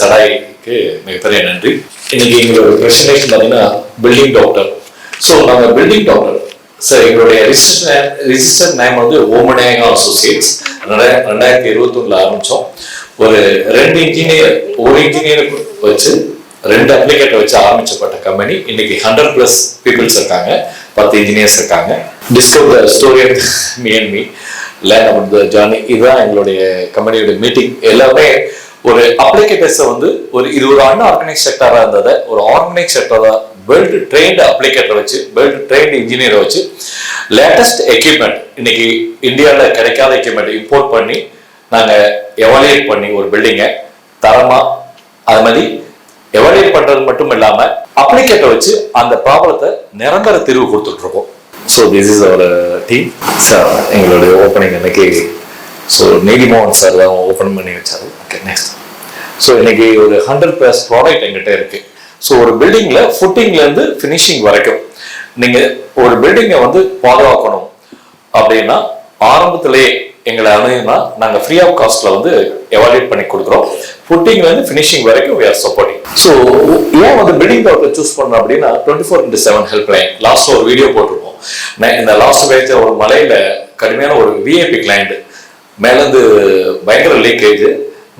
சடாய்க்கு மிகப்பெரிய நன்றி. இன்னைக்கு எங்களோட பிரசன்டேஷன் பார்த்தீங்கன்னா பில்டிங் டாக்டர் ஸோ நாங்கள் பில்டிங் டாக்டர் சார் எங்களுடைய ரிஜிஸ்டர் ரிஜிஸ்டர் நேம் வந்து ஓமனேகா அசோசியேட்ஸ் ரெண்டாயிரத்தி இருபத்தி ஒன்றில் ஆரம்பித்தோம் ஒரு ரெண்டு இன்ஜினியர் ஒரு இன்ஜினியருக்கு வச்சு ரெண்டு அப்ளிகேட்டர் வச்சு ஆரம்பிச்சப்பட்ட கம்பெனி இன்னைக்கு ஹண்ட்ரட் ப்ளஸ் பீப்புள்ஸ் இருக்காங்க. பத்து இன்ஜினியர்ஸ் இருக்காங்க. Discover story of me and me land about the journey இதுதான் எங்களுடைய கம்பெனியோட மீட்டிங் எல்லாமே ஒரு அப்ளிகேட்டர்ஸை வந்து ஒரு இது ஒரு அன் ஆர்கனைஸ் செக்டராக இருந்ததை ஒரு ஆர்கனைஸ் செக்டராக வெல்டு ட்ரெயின்டு அப்ளிகேட்டரை வச்சு வெல்டு ட்ரெயின்டு இன்ஜினியரை வச்சு லேட்டஸ்ட் எக்யூப்மெண்ட் இன்னைக்கு இந்தியாவில் கிடைக்காத எக்யூப்மெண்ட் இம்போர்ட் பண்ணி நாங்கள் எவாலுவேட் பண்ணி ஒரு பில்டிங்கை தரமாக அது மாதிரி எவாலுவேட் பண்ணுறது மட்டும் இல்லாமல் அப்ளிகேட்டரை வச்சு அந்த ப்ராப்ளத்தை நிரந்தர தீர்வு கொடுத்துட்ருக்கோம் so this is our team sir எங்களுடைய ஓப்பனிங் அன்னைக்கு ஸோ நீதிமோகன் சார் தான் ஓப்பன் பண்ணி வச்சாரு. ஓகே நெக்ஸ்ட் ஸோ இன்னைக்கு ஒரு ஹண்ட்ரட் ப்ளஸ் ப்ராடக்ட் எங்கிட்ட இருக்கு. ஸோ ஒரு பில்டிங்ல ஃபுட்டிங்லேருந்து ஃபினிஷிங் வரைக்கும் நீங்கள் ஒரு பில்டிங்கை வந்து பாதுகாக்கணும். அப்படின்னா ஆரம்பத்திலேயே எங்களை அணுகுனா நாங்கள் ஃப்ரீ ஆஃப் காஸ்ட்ல வந்து எவாலுவேட் பண்ணி கொடுக்குறோம். ஃபுட்டிங்லேருந்து ஃபினிஷிங் வரைக்கும் வி ஆர் சப்போர்ட்டிங் ஸோ ஏன் வந்து பில்டிங் டாக்டர் சூஸ் பண்ணோம் அப்படின்னா twenty four into seven help line last ஒரு வீடியோ போட்டிருப்போம். நான் இந்த லாஸ்ட் பேஜ் ஒரு மலையில கடுமையான ஒரு விஐபி கிளைண்ட் மேலேருந்து பயங்கர லீக்கேஜ்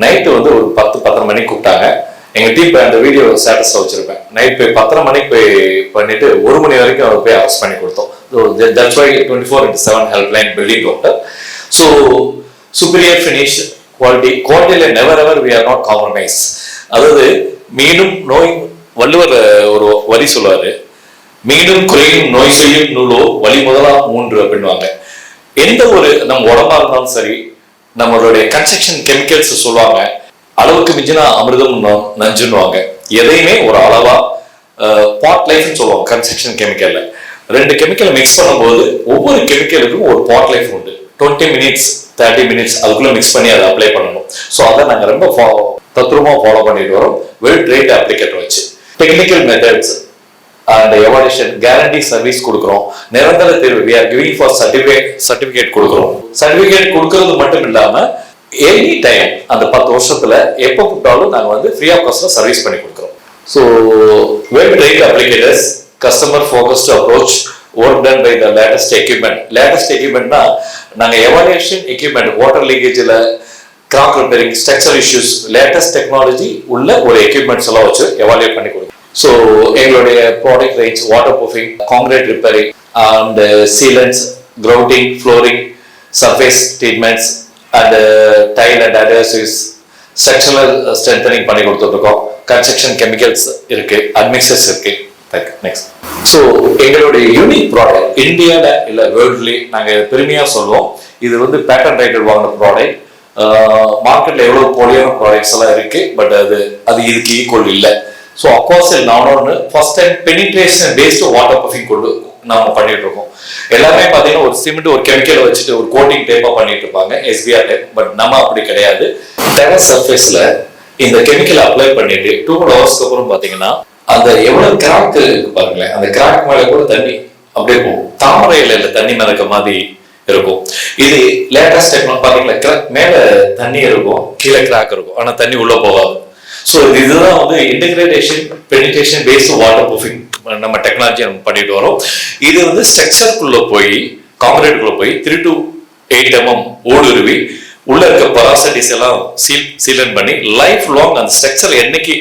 நைட்டு வந்து ஒரு பத்து பத்தரை மணிக்கு கூப்பிட்டாங்க. எங்கள் டீம் அந்த வீடியோ ஸ்டேட்டஸ்ல வச்சுருப்பேன். நைட் போய் பத்தரை மணிக்கு போய் பண்ணிட்டு ஒரு மணி வரைக்கும் அவர் போய் அரெஸ்ட் பண்ணி கொடுத்தோம். That's why twenty four into seven help line building doctor so superior finish quality குவாலிட்டியில் never ever we are not compromise அதாவது மீண்டும் நோய் வள்ளுவர் ஒரு வரி சொல்லுவார். மீண்டும் குறையும் நோய் செய்யும் நூலோ வழி முதலா மூன்று அப்படின்வாங்க எந்த ஒரு நம்ம உடம்பா இருந்தாலும் சரி நம்மளுடைய கன்ஸ்ட்ரக்ஷன் கெமிக்கல்ஸ் சொல்லுவாங்க. அளவுக்கு மிஞ்சினா அமிர்தம் நஞ்சுன்னுவாங்க. எதையுமே ஒரு அளவா பாட் லைஃப்னு சொல்லுவாங்க கன்ஸ்ட்ரக்ஷன் கெமிக்கல்ல ரெண்டு கெமிக்கலை மிக்ஸ் பண்ணும்போது ஒவ்வொரு கெமிக்கலுக்கும் ஒரு பாட் லைஃப் உண்டு. டுவெண்ட்டி மினிட்ஸ் தேர்ட்டி மினிட்ஸ் அதுக்குள்ள மிக்ஸ் பண்ணி அதை அப்ளை பண்ணணும். ஸோ அதை நாங்கள் ரொம்ப தத்ரூபமாக ஃபாலோ பண்ணிட்டு வரோம். வெல் ட்ரேட் அப்ளிகேட்டர் வச்சு. டெக்னிக்கல் மெத்தட்ஸ் அந்த எவாலுவேஷன் கேரண்டி சர்வீஸ் கொடுக்குறோம். நிரந்தர தேர்வு we are giving for certificate certificate கொடுக்குறோம். சர்டிஃபிகேட் கொடுக்கறது மட்டும் இல்லாம எனி டைம் அந்த பத்து வருஷத்துல எப்போ கூப்பிட்டாலும் நாங்க வந்து ஃப்ரீ ஆஃப் காஸ்ட்ல சர்வீஸ் பண்ணி கொடுக்குறோம். So we've trained applicators customer focused approach work done by the latest equipment latest எக்யூப்மெண்ட்னா நாங்க evaluation equipment water லீக்கேஜில் crack repairing structure issues latest technology உள்ள ஒரு எக்யூப்மெண்ட்ஸ் எல்லாம் வச்சு எவாலுவேட் பண்ணி கொடுக்கும் ஸோ எங்களுடைய product range waterproofing concrete repairing and sealants grouting flooring surface treatments and tile and others structural strengthening பண்ணி கொடுத்துட்ருக்கோம். கன்ஸ்ட்ரக்ஷன் கெமிக்கல்ஸ் இருக்குது அட்மிக்சர்ஸ் இருக்குது நெக்ஸ்ட் ஸோ எங்களுடைய யூனிக் ப்ராடக்ட் இந்தியாவில் இல்லை வேர்ல்ட்லேயே நாங்கள் பெருமையாக சொல்லுவோம். இது வந்து பேட்டன் ரைட்டட் வாங்கின ப்ராடக்ட் மார்க்கெட்டில் எவ்வளோ போலியான ப்ராடக்ட்ஸ் எல்லாம் இருக்குது பட் அது அது இதுக்கு ஈக்குவல் இல்லை. So அக்வாசல் நானோன்னு first time penetration based waterproofing கொண்டு நம்ம பண்ணிட்டு இருக்கோம். எல்லாமே பார்த்தீங்கன்னா ஒரு சிமெண்ட் ஒரு கெமிக்கல் வச்சுட்டு ஒரு கோட்டிங் டைப்பாக பண்ணிட்டு இருப்பாங்க எஸ்பிஆர் டைப் பட் நம்ம அப்படி கிடையாது. டெரஸ் சர்ஃபேஸில் இந்த கெமிக்கல் அப்ளை பண்ணிட்டு டூ ஹவர்ஸ்க்கு அப்புறம் பார்த்தீங்கன்னா அந்த எவ்வளவு கிராக் இருக்கு பாருங்களேன். அந்த கிராக் மேலே கூட தண்ணி அப்படியே போகும் தாமரை இலையில தண்ணி மிதக்க மாதிரி இருக்கும். இது லேட்டஸ்ட் டெக்னாலஜி பாத்தீங்களா? கிராக் மேலே தண்ணி இருக்கும். கீழே கிராக் இருக்கும். ஆனால் தண்ணி உள்ளே போகாது. ஸோ இதுதான் வந்து integration penetration based waterproofing நம்ம டெக்னாலஜி நம்ம பண்ணிட்டு வரோம். இது வந்து ஸ்ட்ரக்சருக்குள்ளே போய் காங்கிரீட்டுக்குள்ளே போய் த்ரீ டு எயிட் எம்எம் ஊடுருவி உள்ள இருக்க பராசிட்டிஸ் எல்லாம் சீல் சீலன் பண்ணி லைஃப் லாங் அந்த ஸ்ட்ரக்சர் என்னைக்கு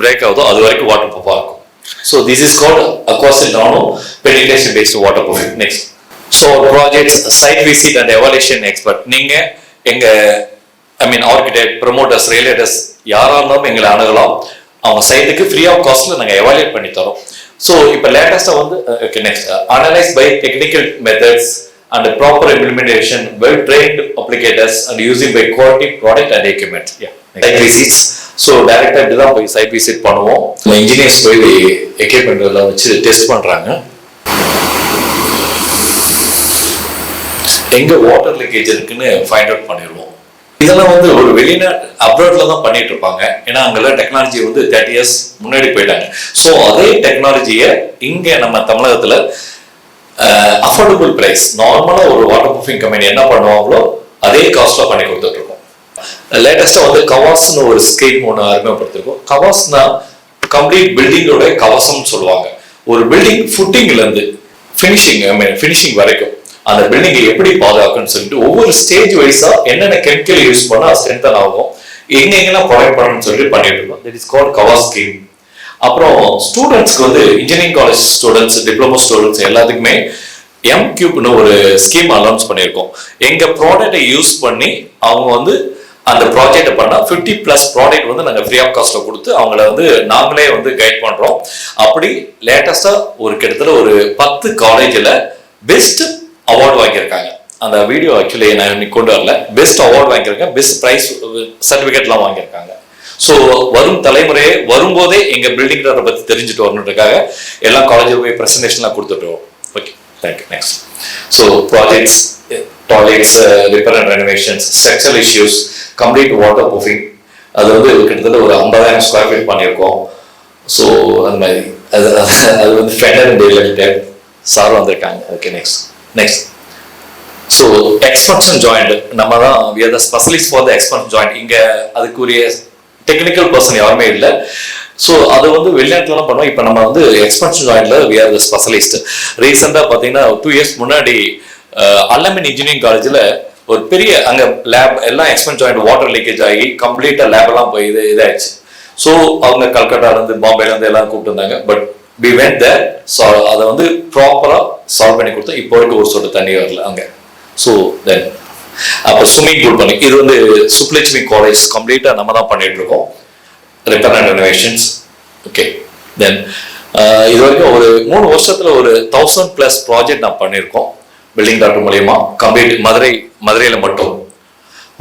பிரேக் ஆகுதோ அது வரைக்கும் வாட்டர் ப்ரூஃபாக இருக்கும். So this is called Aquasil nano penetration based waterproofing next so projects site visit and evaluation expert நீங்கள் எங்கள் ஐ மீன் ஆர்கிடெக்ட் ப்ரொமோட்டர்ஸ் ரியலேட்டர்ஸ் யாரா இருந்தாலும் எங்களை அணுகலாம். அவங்க சைட்டுக்கு ஃப்ரீ ஆஃப் காஸ்ட்ல நாங்க எவாலுவேட் பண்ணி தரோம். ஸோ இப்போ லேட்டஸ்டா வந்து okay next analyse by technical methods and proper implementation well trained applicators and using by quality product and equipment site visits so டேரக்டா இப்படி தான் போய் சைட் விசிட் பண்ணுவோம். இன்ஜினியர்ஸ் போய் எக்யூப்மெண்ட் எல்லாம் வச்சு டெஸ்ட் பண்றாங்க. எங்க வாட்டர் லீக்கேஜ் இருக்குன்னு ஃபைண்ட் அவுட் பண்ணிடுவோம். இதெல்லாம் வந்து ஒரு வெளிநாட்டு அப்ராட்ல தான் பண்ணிட்டு இருப்பாங்க ஏன்னா அங்கெல்லாம் டெக்னாலஜி வந்து தேர்ட்டி இயர்ஸ் முன்னாடி போயிட்டாங்க. ஸோ அதே டெக்னாலஜியை இங்கே நம்ம தமிழகத்தில் அஃபோர்டபுள் ப்ரைஸ் நார்மலாக ஒரு வாட்டர் ப்ரூஃபிங் கம்பெனி என்ன பண்ணுவாங்களோ அதே காஸ்ட்டில் பண்ணி கொடுத்துட்டு இருக்கோம் வந்து கவாஸ்னு ஒரு ஸ்கீம் ஒன்று அறிமுகப்படுத்திருக்கோம். கவாஸ்னா கம்ப்ளீட் பில்டிங்கோட கவசம்னு சொல்லுவாங்க. ஒரு பில்டிங் ஃபுட்டிங்லேருந்து ஃபினிஷிங் ஐ மீன் ஃபினிஷிங் வரைக்கும். அந்த பில்டிங்கை எப்படி பாதுகாக்கணும்னு சொல்லிட்டு ஒவ்வொரு ஸ்டேஜ் வைஸா என்னென்ன கெமிக்கல் யூஸ் பண்ணா ஸ்ட்ரென்தன் ஆகும் எங்க எங்கெல்லாம் ப்ரொவைட் பண்ணணும்னு சொல்லிட்டு பண்ணிட்டு இருக்கோம். That is called cover scheme அப்புறம் ஸ்டூடெண்ட்ஸ்க்கு வந்து engineering college students diploma students எல்லாத்துக்குமே எம் கியூப்னு ஒரு ஸ்கீம் அனௌன்ஸ் பண்ணியிருக்கோம். எங்க ப்ராடக்டை யூஸ் பண்ணி அவங்க வந்து அந்த ப்ராஜெக்ட் பண்ணால் ஃபிஃப்டி ப்ளஸ் ப்ராடக்ட் வந்து நாங்கள் ஃப்ரீ ஆஃப் காஸ்ட்டில் கொடுத்து அவங்கள வந்து நாங்களே வந்து கைட் பண்ணுறோம் அப்படி லேட்டஸ்ட்டாக ஒரு கிட்டத்தட்ட ஒரு பத்து காலேஜில் பெஸ்ட் அவார்டு வாங்கியிருக்காங்க. அந்த வீடியோ ஆக்சுவலி நான் இன்னைக்கு கொண்டு வரல. பெஸ்ட் அவார்டு வாங்கியிருக்கேன். பெஸ்ட் ப்ரைஸ் சர்டிஃபிகேட்லாம் வாங்கியிருக்காங்க. ஸோ வரும் தலைமுறையே வரும்போதே எங்கள் பில்டிங் பற்றி தெரிஞ்சுட்டு வரணுன்றக்காக எல்லா காலேஜில் போய் ப்ரெசன்டேஷன்லாம் கொடுத்துட்டுருவோம் okay thank you next so projects toilets repair and renovations structural issues complete waterproofing அது வந்து கிட்டத்தட்ட ஒரு ஐம்பதாயிரம் ஸ்கொயர் ஃபீட் பண்ணியிருக்கோம். ஸோ அந்த மாதிரி. அது அது வந்து ஃபெண்டர் அண்ட் ரிலேட்டட் சார் வந்திருக்காங்க. Okay next next so expansion joint நம்ம தான் we are the specialist for the expansion joint இங்க அதுக்குரிய டெக்னிக்கல் பர்சன் யாருமே இல்லை. ஸோ அது வந்து வெளிநாட்டுலாம் பண்ணுவோம். இப்போ நம்ம வந்து எக்ஸ்பென்ஷன் ஜாயிண்ட்ல வி ஆர் த ஸ்பெஷலிஸ்ட் ரீசெண்டாக பார்த்தீங்கன்னா டூ இயர்ஸ் முன்னாடி அல்லமின் இன்ஜினியரிங் காலேஜில் ஒரு பெரிய அங்கே லேப் எல்லாம் எக்ஸ்பென்ஸ் ஜாயிண்ட் வாட்டர் லீக்கேஜ் ஆகி கம்ப்ளீட்டாக லேப் எல்லாம் போய் இது இதாயிடுச்சு. ஸோ அவங்க கல்கட்டால இருந்து பாம்பேல இருந்து எல்லாம் கூப்பிட்டு வந்தாங்க. But we went there so அதை வந்து ப்ராப்பராக சால்வ் பண்ணி கொடுத்தோம். இப்போ வரைக்கும் ஒரு சொட்டு தண்ணி வரல அங்கே. ஸோ தென் அப்போ ஸ்விம்மிங் பூல் பண்ணி இது வந்து சுப்லட்சுமி காலேஜ் கம்ப்ளீட்டாக நம்ம தான் பண்ணிட்டு இருக்கோம். Repair and renovations okay then இது வரைக்கும் ஒரு மூணு வருஷத்தில் ஒரு தௌசண்ட் ப்ளஸ் ப்ராஜெக்ட் நான் பண்ணியிருக்கோம். பில்டிங் டாக்டர் மூலியமா கம்ப்ளீட் மதுரை மதுரையில் மட்டும்.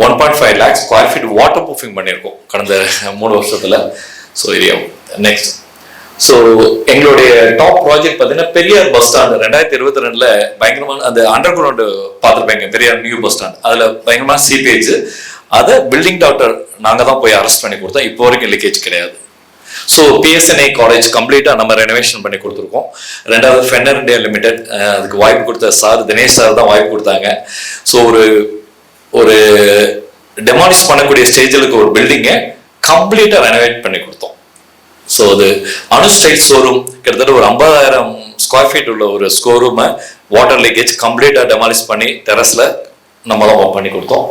One point five lakhs square feet waterproofing பண்ணியிருக்கோம் கடந்த மூணு வருஷத்தில். ஸோ ஏரியா நெக்ஸ்ட் ஸோ எங்களுடைய டாப் ப்ராஜெக்ட் பார்த்தீங்கன்னா பெரியார் பஸ் ஸ்டாண்ட் ரெண்டாயிரத்தி இருபத்தி ரெண்டுல பயங்கரமான அந்த அண்டர் கிரவுண்டு பார்த்துருப்பேங்க பெரியார் நியூ பஸ் ஸ்டாண்ட் அதில் பயங்கரமான சீபேஜ் அதை பில்டிங் டாக்டர் நாங்கள் தான் போய் அரெஸ்ட் பண்ணி கொடுத்தோம். இப்போ வரைக்கும் லீக்கேஜ் கிடையாது. ஸோ பிஎஸ்என்ஐ காலேஜ் கம்ப்ளீட்டாக நம்ம ரெனோவேஷன் பண்ணி கொடுத்துருக்கோம். ரெண்டாவது ஃபென்னர் இந்தியா லிமிடெட் அதுக்கு வாய்ப்பு கொடுத்த சார் தினேஷ் சார் தான் வாய்ப்பு கொடுத்தாங்க. ஸோ ஒரு ஒரு டெமாலிஷ் பண்ணக்கூடிய ஸ்டேஜிலுக்கு ஒரு பில்டிங்கை கம்ப்ளீட்டாக ரெனோவேட் பண்ணி கொடுத்தோம். ஸோ அது அனு ஸ்டைல் ஷோரூம் கிட்டத்தட்ட ஒரு ஐம்பதாயிரம் ஸ்கொயர் ஃபீட் உள்ள ஒரு ஸ்கோரூமை வாட்டர் லீக்கேஜ் கம்ப்ளீட்டாக டெமாலிஷ் பண்ணி டெரஸில் நம்ம தான் பண்ணி கொடுத்தோம்.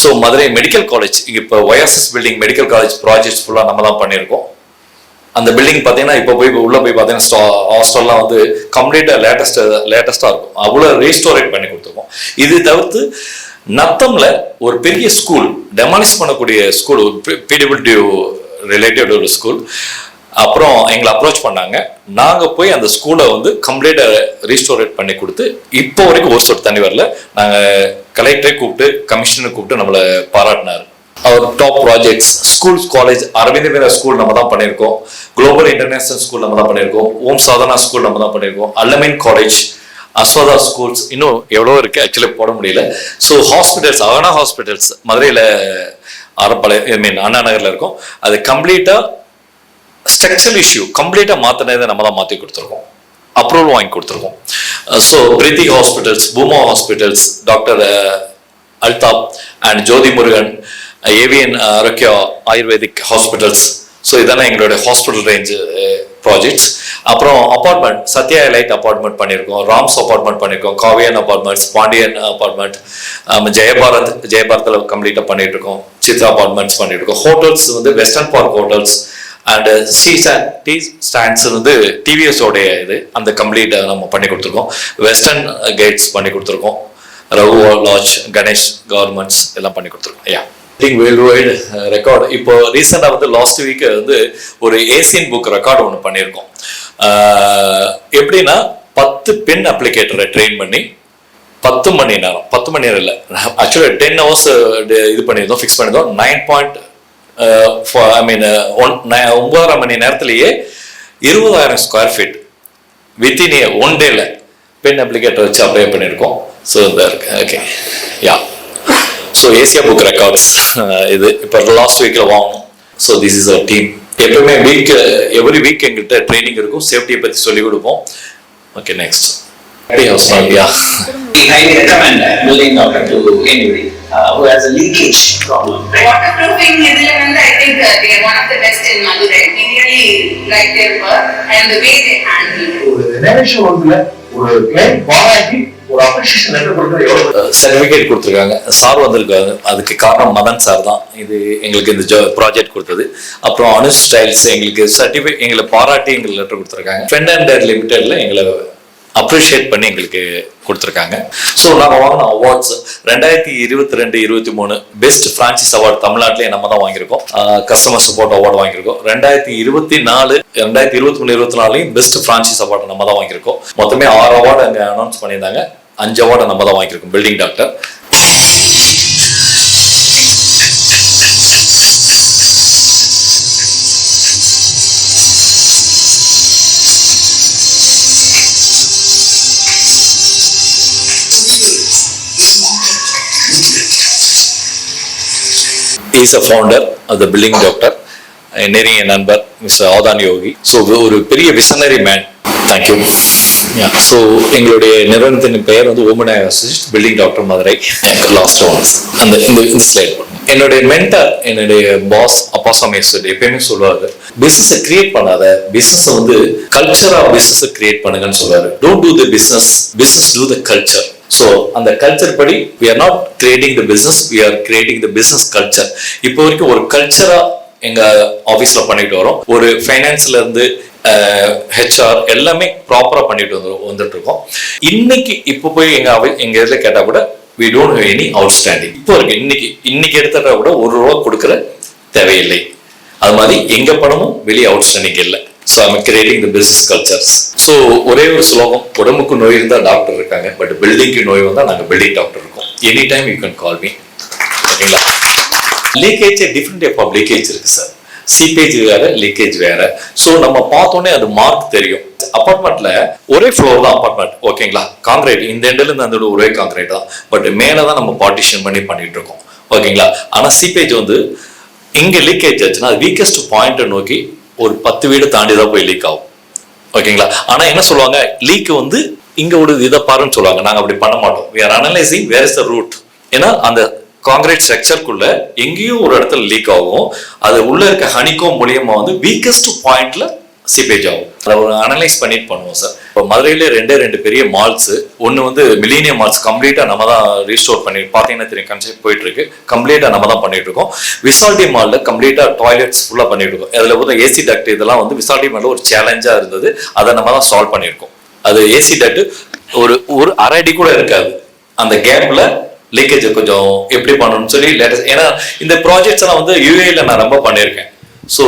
ஸோ மதுரை மெடிக்கல் காலேஜ் இங்கே இப்போ YSS building medical college projects ஃபுல்லாக நம்ம தான் பண்ணியிருக்கோம். அந்த பில்டிங் பார்த்தீங்கன்னா இப்போ போய் உள்ளே போய் பார்த்தீங்கன்னா ஹாஸ்டல்லாம் வந்து கம்ப்ளீட்டாக லேட்டஸ்ட்டாக லேட்டஸ்ட்டாக இருக்கும். அவ்வளோ ரீஸ்டோரேட் பண்ணி கொடுத்துருக்கோம். இது தவிர்த்து நத்தம்ல ஒரு பெரிய ஸ்கூல் டெமாலிஷ் பண்ணக்கூடிய ஸ்கூல் பிடபிள்யூ ரிலேட்டட் ஒரு ஸ்கூல் அப்புறம் எங்களை அப்ரோச் பண்ணாங்க. நாங்கள் போய் அந்த ஸ்கூலை வந்து கம்ப்ளீட்டாக ரீஸ்டோரேட் பண்ணி கொடுத்து இப்போ வரைக்கும் ஒரு சொட்டு தண்ணி வரல. நாங்கள் கலெக்டரை கூப்பிட்டு கமிஷனரை கூப்பிட்டு நம்மளை பாராட்டினார். அவர் top projects schools college Aravind Veera school நம்ம தான் பண்ணியிருக்கோம். குளோபல் இன்டர்நேஷனல் ஸ்கூல் நம்ம தான் பண்ணியிருக்கோம். ஓம் சாதனா ஸ்கூல் நம்ம தான் பண்ணியிருக்கோம். அல்லமின் காலேஜ் அஸ்வதா ஸ்கூல்ஸ் இன்னும் எவ்வளோ இருக்கு. ஆக்சுவலி போட முடியல. ஸோ ஹாஸ்பிட்டல்ஸ் அவனா ஹாஸ்பிட்டல்ஸ் மதுரையில் ஆரப்பாளைய ஐ மீன் அண்ணா நகரில் இருக்கும். அது கம்ப்ளீட்டாக ஸ்ட்ரக்சரல் இஷ்யூ கம்ப்ளீட்டாக மாற்றினதை நம்ம தான் மாற்றி கொடுத்துருக்கோம். அப்ரூவல் வாங்கி கொடுத்துருக்கோம். So Preethi hospitals Pooma hospitals doctor Altaf and Jothi Murugan AVN Arogya ayurvedic hospitals so இதெல்லாம் எங்களுடைய ஹாஸ்பிட்டல் ரேஞ்ச் ப்ராஜெக்ட்ஸ் அப்புறம் அப்பார்ட்மெண்ட் சத்யா லைட் அப்பார்ட்மெண்ட் பண்ணியிருக்கோம். ராம்ஸ் அப்பார்ட்மெண்ட் பண்ணியிருக்கோம். காவியன் அப்பார்ட்மெண்ட்ஸ் பாண்டியன் அப்பார்ட்மெண்ட் ஜெயபாரத் ஜெயபாரத்தில் கம்ப்ளீட்டாக பண்ணிட்டு இருக்கோம் சித்ரா அப்பார்ட்மெண்ட்ஸ் பண்ணிட்டு இருக்கோம் ஹோட்டல்ஸ் வந்து western park hotels and C D stands வந்து டிவிஎஸோடைய இது. அந்த கம்ப்ளீட் நம்ம பண்ணி கொடுத்துருக்கோம். வெஸ்டர்ன் கைட்ஸ் uh, பண்ணி கொடுத்துருக்கோம். ரவு லாட்ஜ் கணேஷ் கவர்மெண்ட்ஸ் எல்லாம் பண்ணி கொடுத்துருக்கோம். ஐயா வேர்ல்டு வைடு ரெக்கார்டு இப்போ ரீசெண்டாக வந்து லாஸ்ட் வீக் வந்து ஒரு ஏசியன் புக் ரெக்கார்டு ஒன்று பண்ணியிருக்கோம். Uh, எப்படின்னா பத்து பெண் அப்ளிகேட்டரை ட்ரெயின் பண்ணி பத்து மணி நேரம். பத்து மணி நேரம் இல்லை. ஆக்சுவலாக டென் ஹவர்ஸ் இது பண்ணியிருந்தோம் ஃபிக்ஸ் பண்ணியிருந்தோம். Nine point I mean one ஒன்பதரை மணி நேரத்திலேயே இருபதாயிரம் square feet within a one டேல பென் அப்ளிகேட்டர் வச்சு அப்ளை பண்ணியிருக்கோம். ஸோ இந்த okay yeah so Asia book records இது. இப்போ லாஸ்ட் வீக்கில் வாங்கணும். So this is a team எப்பவுமே வீக் எவ்ரி வீக் எங்கிட்ட ட்ரைனிங் இருக்கும். சேஃப்டியை பற்றி சொல்லிக் கொடுப்போம். Okay next yeah We recommend uh, building doctor to anybody. Uh, who has a leakage problem. Right? Waterproofing வந்து I think uh, they are one of the best in Madurai. We really like their work and the way they handle it. ஒரு renovation ஒர்க்ல ஒரு client பாராட்டி ஒரு appreciation letter கொடுக்குறது எவ்வளவு certificate கொடுத்துருக்காங்க sir வந்திருக்காங்க அதுக்கு காரணம் மதன் சார் தான் இது எங்களுக்கு இந்த ப்ராஜெக்ட் கொடுத்தது அப்புறம் அனு ஸ்டைல்ஸ் எங்களுக்கு சர்டிஃபிகேட் எங்களை பாராட்டி எங்களுக்கு லெட்டர் கொடுத்துருக்காங்க ஃப்ரெண்ட் அண்ட் லிமிடெட்ல எங்களை அப்ரிஷியேட் பண்ணி எங்களுக்கு கொடுத்துருக்காங்க. ஸோ நாங்கள் வாங்கின அவார்ட்ஸ் ரெண்டாயிரத்தி இருபத்தி ரெண்டு இருபத்தி மூணு பெஸ்ட் ஃப்ரான்ச்சைஸ் அவார்டு தமிழ்நாட்டிலே நம்ம தான் வாங்கியிருக்கோம். கஸ்டமர் சப்போர்ட் அவார்டு வாங்கியிருக்கோம். ரெண்டாயிரத்தி இருபத்தி நாலு ரெண்டாயிரத்தி இருபத்தி மூணு இருபத்தி நாலுலையும் பெஸ்ட் ஃப்ரான்ச்சைஸ் அவார்டு நம்ம தான் வாங்கியிருக்கோம். மொத்தமே ஆறு அவார்டு அங்கே அனௌன்ஸ் பண்ணியிருந்தாங்க. அஞ்சு அவார்டு நம்ம தான் வாங்கியிருக்கோம். Building doctor is a founder of the building doctor நெறிய நண்பர் மிஸ்டர் ஆதான் யோகி ஸோ ஒரு பெரிய விசனரி மேன் தேங்க்யூ ஸோ எங்களுடைய நிறுவனத்தின் பெயர் வந்து Oman assist building doctor Madurai last once அந்த இந்த இந்த ஸ்லைட் என்னுடைய மென்டர் என்னுடைய பாஸ் அப்பா சுவாமி எப்பயுமே சொல்லுவாரு பிசினஸ் கிரியேட் பண்ணாத பிசினஸ் வந்து கல்ச்சரா பிசினஸ் கிரியேட் பண்ணுங்கன்னு சொல்லுவாரு. Don't do the business business do the culture so அந்த கல்ச்சர் படி we are not creating the business we are creating the business culture இப்போ வரைக்கும் ஒரு கல்ச்சரா எங்க ஆபீஸ்ல பண்ணிட்டு வரோம். ஒரு ஃபைனான்ஸ்ல இருந்து ஹெச்ஆர் எல்லாமே ப்ராப்பரா பண்ணிட்டு வந்து வந்துட்டு இருக்கோம். இன்னைக்கு இப்போ போய் எங்க எங்க இதுல கேட்டா கூட we don't have any outstanding இப்போ இருக்கு. இன்னைக்கு இன்னைக்கு எடுத்துட்டா கூட ஒரு ரூபா கொடுக்குற தேவையில்லை. அது மாதிரி எங்க பணமும் வெளியே அவுட்ஸ்டாண்டிங் இல்லை. So I'm creating the business cultures so ஒரே ஒரு ஸ்லோகம் உடம்புக்கு நோய் இருந்தால் டாக்டர் இருக்காங்க. பட் பில்டிங்க்கு நோய் வந்தால் நாங்கள் பில்டிங் டாக்டர் இருக்கோம். Any time you can call me ஓகேங்களா leakage different type of leakage இருக்கு சார் சீப்பேஜ் வேற லீக்கேஜ் வேற. ஸோ நம்ம பார்த்தோன்னே அது மார்க் தெரியும். அப்பார்ட்மெண்ட்ல ஒரே ஃப்ளோர் தான் அப்பார்ட்மெண்ட் ஓகேங்களா காங்கிரீட் இந்த எண்டில் இருந்து அந்த ஒரே காங்கிரீட் தான். பட் மேலே தான் நம்ம பார்ட்டிஷன் பண்ணி பண்ணிட்டு இருக்கோம். ஓகேங்களா ஆனால் சீப்பேஜ் வந்து இங்கே லீக்கேஜ் ஆச்சுன்னா அது வீக்கஸ்ட் பாயிண்ட்டை நோக்கி ஒரு பத்து வீடு தாண்டி தான் போய் லீக் ஆகும். ஓகேங்களா ஆனால் என்ன சொல்லுவாங்க? லீக் வந்து இங்கே ஒரு இதை பாருன்னு சொல்லுவாங்க. நாங்கள் அப்படி பண்ண மாட்டோம். We are analysing where is the root ஏன்னா அந்த காங்கிரீட் ஸ்ட்ரக்சர்க்குள்ள எங்கேயும் ஒரு இடத்துல லீக் ஆகும். அது உள்ள இருக்க ஹனிகோ மூலியமா வந்து வீக்கஸ்ட் பாயிண்ட்ல சீப்பேஜ் ஆகும். அதை ஒரு அனலைஸ் பண்ணிட்டு பண்ணுவோம் சார் இப்போ மதுரையிலே ரெண்டே ரெண்டு பெரிய மால்ஸ் ஒன்று வந்து மிலினியம் மால்ஸ் கம்ப்ளீட்டாக நம்ம தான் ரீஸ்டோர் பண்ணி பார்த்தீங்கன்னா தெரியும் கன்செப்ட் போயிட்டு இருக்கு. கம்ப்ளீட்டாக நம்ம தான் பண்ணிட்டு இருக்கோம். விசால்டி மாலில் கம்ப்ளீட்டாக டாய்லெட்ஸ் ஃபுல்லாக பண்ணிட்டு இருக்கோம். அதில் வந்து ஏசி டக்ட் இதெல்லாம் வந்து விசால்டி மாலில் ஒரு சேலஞ்சாக இருந்தது. அதை நம்ம தான் சால்வ் பண்ணியிருக்கோம். அது ஏசி டக்ட் ஒரு ஒரு அரை அடி கூட இருக்காது. அந்த கேப்பில் லீக்கேஜை கொஞ்சம் எப்படி பண்ணணும்னு சொல்லி லேட்டஸ்ட் ஏன்னா இந்த ப்ராஜெக்ட்ஸ் எல்லாம் வந்து யூஏல நான் ரொம்ப பண்ணியிருக்கேன். ஸோ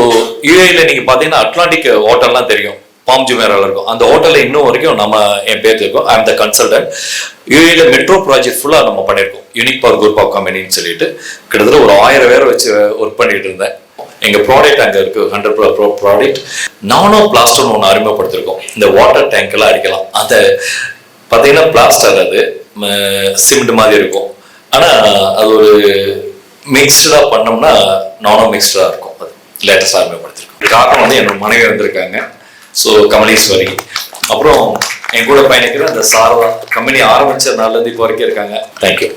யூஏல நீங்கள் பார்த்தீங்கன்னா அட்லாண்டிக் ஹோட்டல்லாம் தெரியும். பாம் ஜுமேரால இருக்கும். அந்த ஹோட்டலில் இன்னும் வரைக்கும் நம்ம என் பேர் இருக்கும் ஐ எம் த கன்சல்டன்ட் யூஏல மெட்ரோ ப்ராஜெக்ட் ஃபுல்லாக நம்ம பண்ணியிருக்கோம். யூனிக் பவர் குரூப் ஆஃப் கம்பெனின்னு சொல்லிட்டு. கிட்டத்தட்ட ஒரு ஆயிரம் பேரை வச்சு ஒர்க் பண்ணிட்டு இருந்தேன். எங்கள் ப்ராடக்ட் அங்கே இருக்கு. ஹண்ட்ரட் ப்ரோ ப்ராடக்ட் நானோ பிளாஸ்டர்னு ஒன்று அறிமுகப்படுத்திருக்கோம். இந்த வாட்டர் டேங்க் அடிக்கலாம். அந்த பார்த்தீங்கன்னா பிளாஸ்டர் அது சிமெண்ட் மாதிரி இருக்கும். ஆனால் அது ஒரு மிக்ஸ்டா பண்ணோம்னா நானோ மிக்ஸ்டா இருக்கும். அது லேட்டஸ்ட் அறிமுகப்படுத்திருக்கோம் காரணம் வந்து என்னோட மனைவி வந்திருக்காங்க ஸோ கமலீஸ்வரி. அப்புறம் என் கூட பயணிக்கிற அந்த சாரதா கம்பெனி ஆரம்பிச்ச நாள்ல இருந்து இப்போ வரைக்கும் இருக்காங்க. தேங்க்யூ